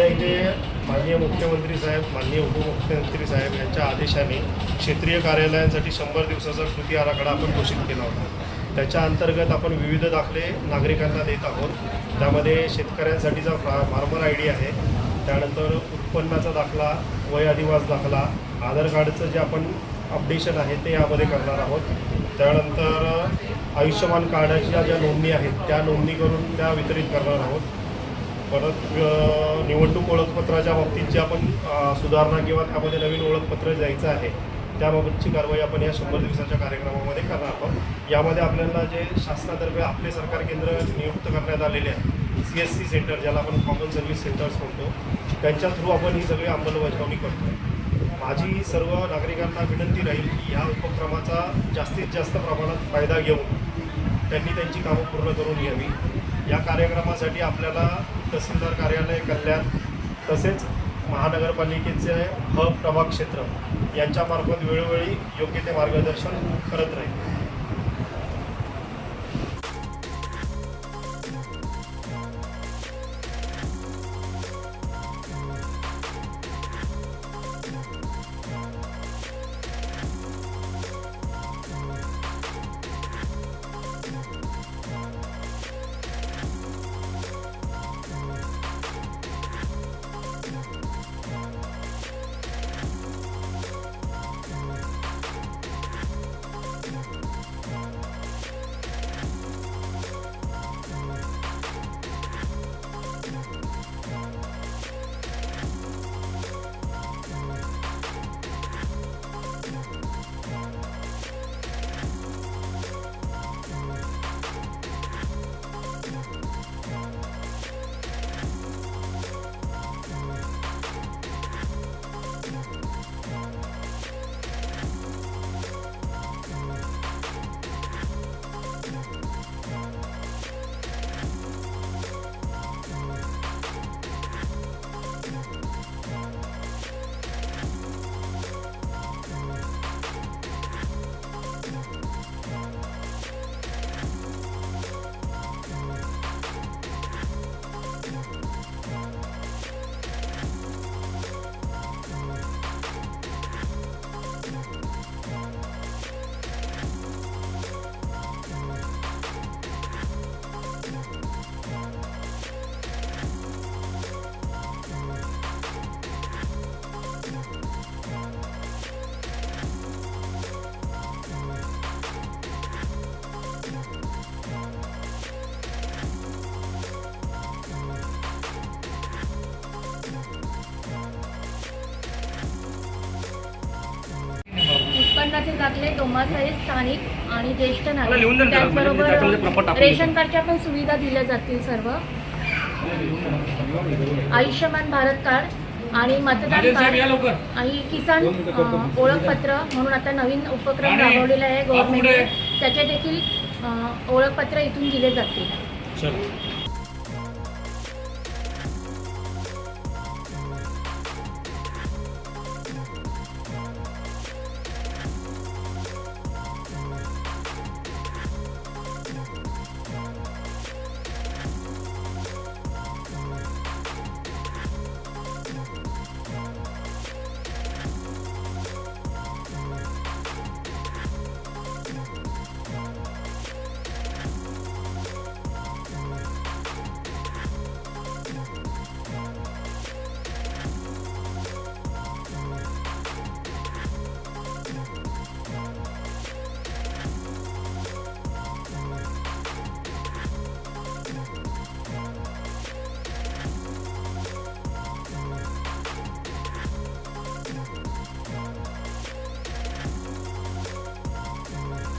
आपल्या इथे माननीय मुख्यमंत्री साहेब माननीय उपमुख्यमंत्री साहेब यांच्या आदेशाने क्षेत्रीय कार्यालयांसाठी शंभर दिवसाचा कृती आराखडा आपण घोषित केला होता. त्याच्या अंतर्गत आपण विविध दाखले नागरिकांना देत आहोत. त्यामध्ये शेतकऱ्यांसाठीचा फा फार्मर आय डी आहे. त्यानंतर उत्पन्नाचा दाखला वय अधिवास दाखला आधार कार्डचं जे आपण अपडेशन आहे ते यामध्ये करणार आहोत. त्यानंतर आयुष्यमान कार्डाच्या ज्या नोंदणी आहेत त्या नोंदणी करून त्या वितरित करणार आहोत. परत निवडणूक ओळखपत्राच्या बाबतीत जे आपण सुधारणा किंवा त्यामध्ये नवीन ओळखपत्र द्यायचं आहे त्याबाबतची कारवाई आपण या शंभर दिवसाच्या कार्यक्रमामध्ये करणार आहोत. यामध्ये आपल्याला जे शासनातर्फे आपले सरकार केंद्र नियुक्त करण्यात आलेले आहे सी एस सी सेंटर ज्याला आपण कॉमन सर्व्हिस सेंटर्स म्हणतो त्यांच्या थ्रू आपण ही सगळी अंमलबजावणी करतो. माझी सर्व नागरिकांना विनंती राहील की ह्या उपक्रमाचा जास्तीत जास्त प्रमाणात फायदा घेऊन त्यांनी त्यांची कामं पूर्ण करून घ्यावी. या कार्यक्रमासाठी आपल्याला तहसीलदार कार्यालय कल्याण तसेच महानगरपालिकेचे हब प्रभाग क्षेत्र यांच्यामार्फत वेळोवेळी योग्य ते मार्गदर्शन करत राहील. उत्पन्नाचे दाखले डोमासाई स्थानिक आणि ज्येष्ठ नागरिक. म्हणजे त्याचबरोबर टाकून रेशन कार्डच्या पण सुविधा दिल्या जातील सर्व. आयुष्यमान भारत कार्ड आणि या कार्ड आणि किसान ओळखपत्र म्हणून आता नवीन उपक्रम राबवलेला आहे गव्हर्नमेंटने. त्याचे देखील ओळखपत्र इथून दिले जातील.